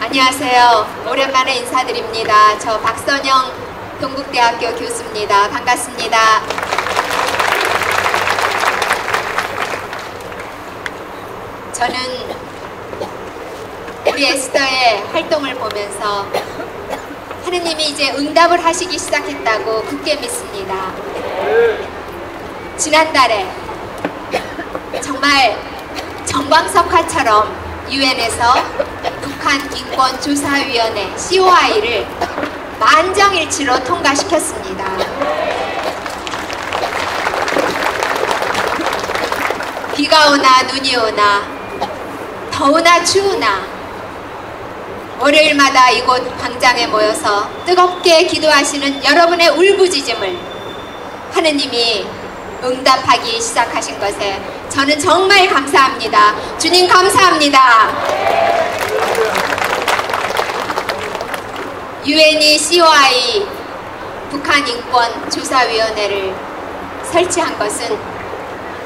안녕하세요. 오랜만에 인사드립니다. 저 박선영 동국대학교 교수입니다. 반갑습니다. 저는 우리 에스더의 활동을 보면서 하느님이 이제 응답을 하시기 시작했다고 굳게 믿습니다. 지난달에 정말 정광석화처럼 유엔에서 북한 인권조사위원회 COI를 만장일치로 통과시켰습니다. 비가 오나 눈이 오나 더우나 추우나 월요일마다 이곳 광장에 모여서 뜨겁게 기도하시는 여러분의 울부짖음을 하느님이 응답하기 시작하신 것에 저는 정말 감사합니다. 주님 감사합니다. 유엔이 COI 북한 인권 조사위원회를 설치한 것은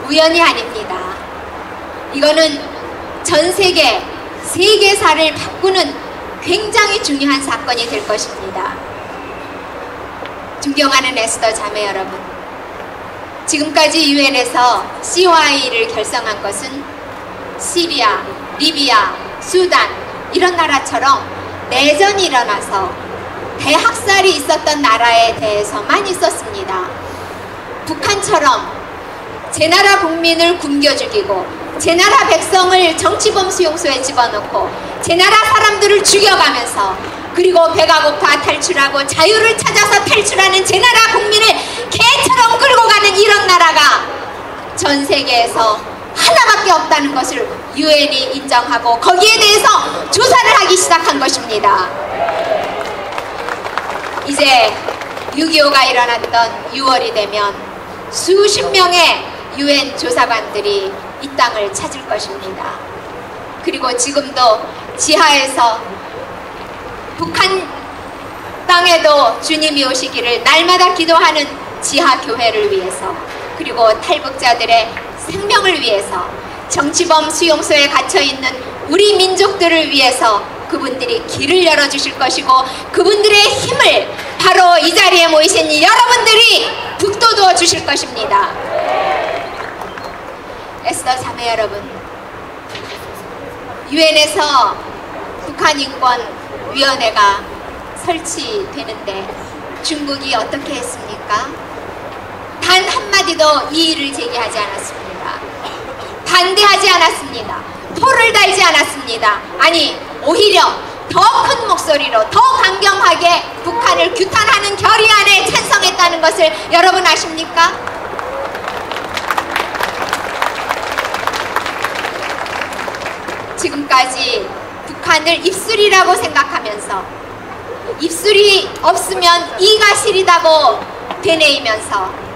우연이 아닙니다. 이거는 전 세계 세계사를 바꾸는 굉장히 중요한 사건이 될 것입니다. 존경하는 에스더 자매 여러분, 지금까지 유엔에서 COI를 결성한 것은 시리아, 리비아, 수단 이런 나라처럼 내전이 일어나서 대학살이 있었던 나라에 대해서만 있었습니다. 북한처럼 제 나라 국민을 굶겨 죽이고 제 나라 백성을 정치범 수용소에 집어넣고 제 나라 사람들을 죽여가면서 그리고 배가 고파 탈출하고 자유를 찾아서 탈출하는 제 나라 국민을 개처럼 끌고 가는 이런 나라가 전 세계에서 하나밖에 없다는 것을 유엔이 인정하고 거기에 대해서 조사를 하기 시작한 것입니다. 이제 6.25가 일어났던 6월이 되면 수십 명의 유엔 조사관들이 이 땅을 찾을 것입니다. 그리고 지금도 지하에서 북한 땅에도 주님이 오시기를 날마다 기도하는 지하 교회를 위해서 그리고 탈북자들의 생명을 위해서 정치범 수용소에 gat혀 있는 우리 민족들을 위해서 그분들이 길을 열어주실 것이고 그분들의 힘을 바로 이 자리에 모이신 여러분들이 북돋워 주실 것입니다. 에스더 자매 여러분, 유엔에서 북한 인권 위원회가 설치되는데 중국이 어떻게 했습니까? 단 한마디도 이의를 제기하지 않았습니다. 반대하지 않았습니다. 포를 달지 않았습니다. 아니 오히려 더 큰 목소리로 더 강경하게 북한을 규탄하는 결의안에 찬성했다는 것을 여러분 아십니까? 지금까지 북한을 입술이라고 생각하면서 입술이 없으면 이가 시리다고 되뇌이면서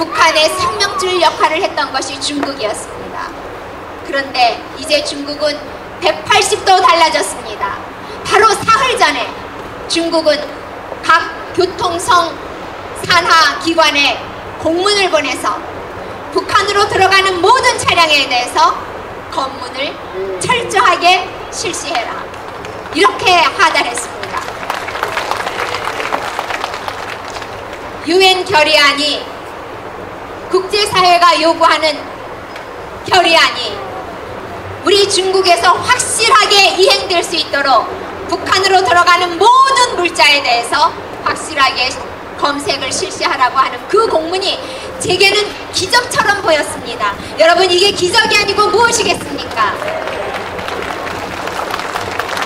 북한의 생명줄 역할을 했던 것이 중국이었습니다. 그런데 이제 중국은 180도 달라졌습니다. 바로 사흘 전에 중국은 각 교통성 산하 기관에 공문을 보내서 북한으로 들어가는 모든 차량에 대해서 검문을 철저하게 실시해라. 이렇게 하달했습니다. 유엔 결의안이 국제사회가 요구하는 결의안이 우리 중국에서 확실하게 이행될 수 있도록 북한으로 들어가는 모든 물자에 대해서 확실하게 검색을 실시하라고 하는 그 공문이 제게는 기적처럼 보였습니다. 여러분 이게 기적이 아니고 무엇이겠습니까?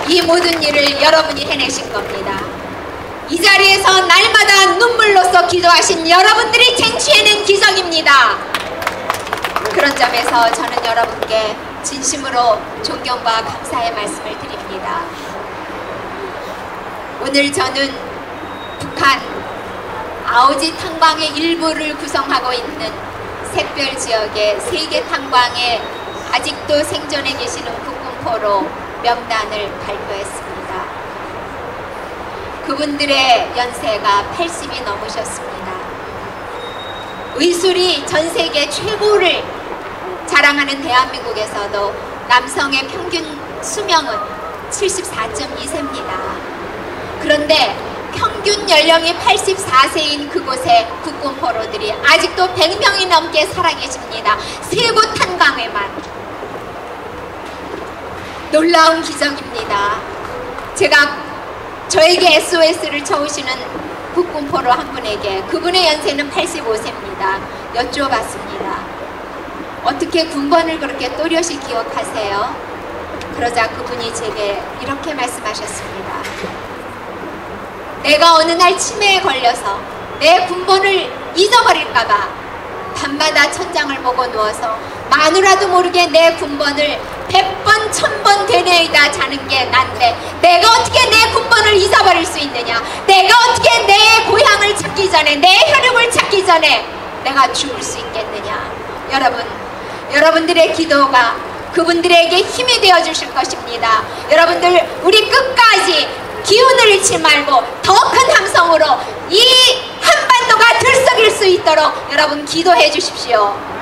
이 모든 일을 여러분이 해내신 겁니다. 이 자리에서 날마다 눈물로써 기도하신 여러분들이 쟁취해낸 기적입니다. 그런 점에서 저는 여러분께 진심으로 존경과 감사의 말씀을 드립니다. 오늘 저는 북한 아오지 탕방의 일부를 구성하고 있는 샛별 지역의 세계 탕방에 아직도 생존해 계시는 국군포로 명단을 발표했습니다. 그분들의 연세가 80이 넘으셨습니다. 의술이 전 세계 최고를 자랑하는 대한민국에서도 남성의 평균 수명은 74.2세입니다. 그런데 평균 연령이 84세인 그곳에 국군 포로들이 아직도 100명이 넘게 살아계십니다. 세부 탄광에만. 놀라운 기적입니다. 제가 저에게 SOS를 쳐오시는 국군 포로 한 분에게 그분의 연세는 85세입니다. 여쭈어봤습니다. 어떻게 군번을 그렇게 또렷이 기억하세요? 그러자 그분이 제게 이렇게 말씀하셨습니다. 내가 어느 날 치매에 걸려서 내 군번을 잊어버릴까봐 밤마다 천장을 보고 누워서 마누라도 모르게 내 군번을 백번 천번 되뇌이다 자는 게 난데 내가 어떻게 내 군번을 잊어버릴 수 있느냐? 내가 어떻게 내 고향을 찾기 전에 내 혈육을 찾기 전에 내가 죽을 수 있겠느냐? 여러분 여러분들의 기도가 그분들에게 힘이 되어 주실 것입니다. 여러분들 우리 끝까지 기운을 잃지 말고 더 큰 함성으로 이 한반도가 들썩일 수 있도록 여러분 기도해 주십시오.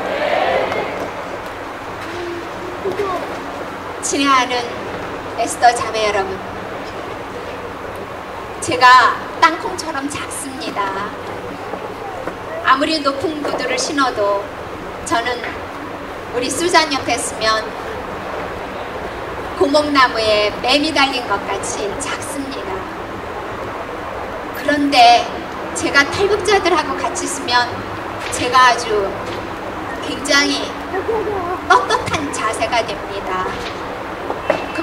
친애하는 에스더 자매 여러분, 제가 땅콩처럼 작습니다. 아무리 높은 구두를 신어도 저는 우리 수잔 옆에 있으면 고목나무에 뱀이 달린 것 같이 작습니다. 그런데 제가 탈북자들하고 같이 있으면 제가 아주 굉장히 떳떳한 자세가 됩니다.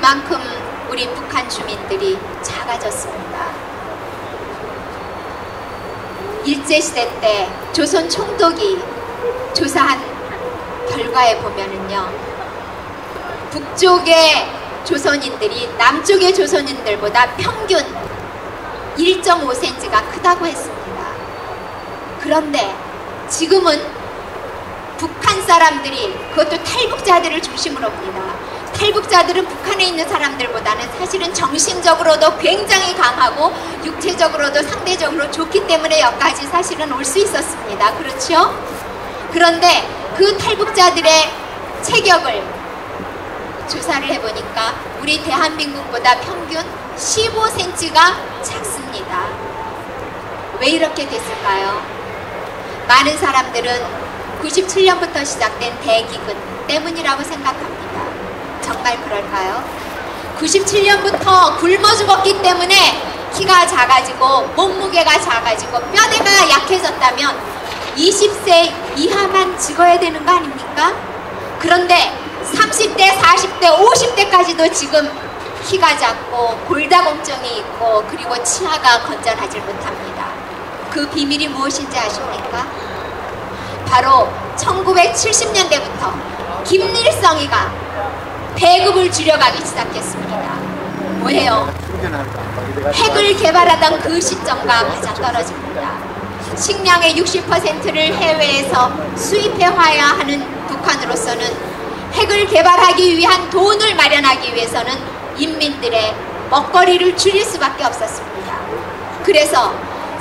그만큼 우리 북한 주민들이 작아졌습니다. 일제시대 때 조선 총독이 조사한 결과에 보면은요. 북쪽의 조선인들이 남쪽의 조선인들보다 평균 1.5cm가 크다고 했습니다. 그런데 지금은 북한 사람들이 그것도 탈북자들을 중심으로 봅니다. 탈북자들은 북한에 있는 사람들보다는 사실은 정신적으로도 굉장히 강하고 육체적으로도 상대적으로 좋기 때문에 여기까지 사실은 올 수 있었습니다. 그렇죠? 그런데 그 탈북자들의 체격을 조사를 해보니까 우리 대한민국보다 평균 15cm가 작습니다. 왜 이렇게 됐을까요? 많은 사람들은 97년부터 시작된 대기근 때문이라고 생각합니다. 정말 그럴까요? 97년부터 굶어 죽었기 때문에 키가 작아지고 몸무게가 작아지고 뼈대가 약해졌다면 20세 이하만 죽어야 되는 거 아닙니까? 그런데 30대, 40대, 50대까지도 지금 키가 작고 골다공증이 있고 그리고 치아가 건전하지 못합니다. 그 비밀이 무엇인지 아십니까? 바로 1970년대부터 김일성이가 배급을 줄여가기 시작했습니다. 뭐예요? 핵을 개발하던 그 시점과 맞아 떨어집니다. 식량의 60%를 해외에서 수입해와야 하는 북한으로서는 핵을 개발하기 위한 돈을 마련하기 위해서는 인민들의 먹거리를 줄일 수밖에 없었습니다. 그래서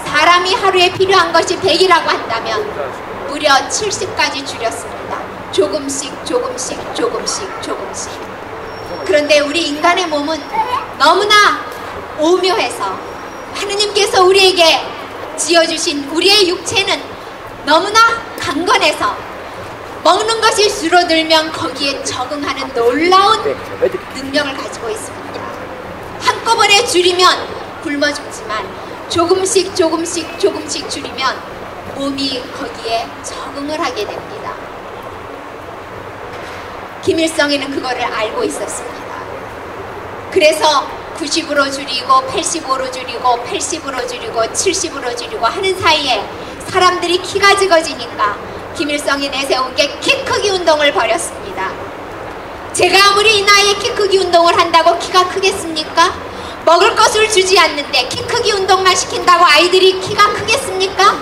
사람이 하루에 필요한 것이 100이라고 한다면 무려 70까지 줄였습니다. 조금씩 조금씩 조금씩 조금씩 그런데 우리 인간의 몸은 너무나 오묘해서 하느님께서 우리에게 지어주신 우리의 육체는 너무나 강건해서 먹는 것이 줄어들면 거기에 적응하는 놀라운 능력을 가지고 있습니다. 한꺼번에 줄이면 굶어 죽지만 조금씩 조금씩 조금씩 줄이면 몸이 거기에 적응을 하게 됩니다. 김일성이는 그거를 알고 있었습니다. 그래서 90으로 줄이고 85로 줄이고 80으로 줄이고 70으로 줄이고 하는 사이에 사람들이 키가 적어지니까 김일성이 내세운 게 키 크기 운동을 벌였습니다. 제가 아무리 이 나이에 키 크기 운동을 한다고 키가 크겠습니까? 먹을 것을 주지 않는데 키 크기 운동만 시킨다고 아이들이 키가 크겠습니까?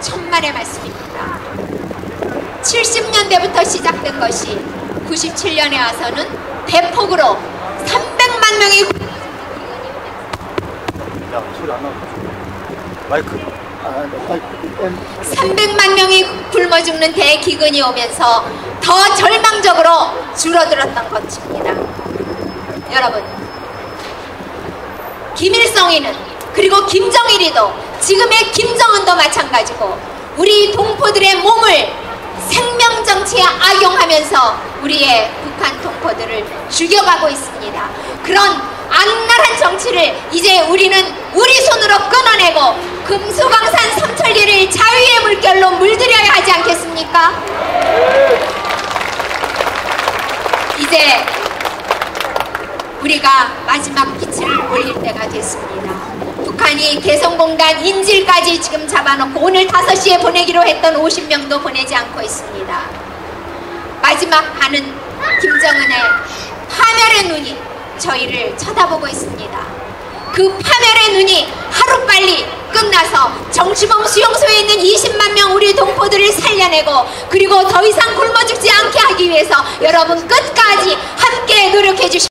천만의 말씀입니다. 70년대부터 시작된 것이 97년에 와서는 대폭으로 300만 명이 야 소리 안 마이크 300만 명이 굶어 죽는 대기근이 오면서 더 절망적으로 줄어들었던 것입니다. 여러분, 김일성이는 그리고 김정일이도 지금의 김정은도 마찬가지고 우리 동포들의 몸을 생명 정치에 악용하면서 우리의 북한 동포들을 죽여가고 있습니다. 그런 악랄한 정치를 이제 우리는 우리 손으로 끊어내고 금수강산 삼천리를 자유의 물결로 물들여야 하지 않겠습니까? 이제 우리가 마지막 빛을 올릴 때가 됐습니다. 북한이 개성공단 인질까지 지금 잡아놓고 오늘 5시에 보내기로 했던 50명도 보내지 않고 있습니다. 마지막 반은 김정은의 파멸의 눈이 저희를 쳐다보고 있습니다. 그 파멸의 눈이 하루빨리 끝나서 정치범 수용소에 있는 20만 명 우리 동포들을 살려내고 그리고 더 이상 굶어 죽지 않게 하기 위해서 여러분 끝까지 함께 노력해 주십시오.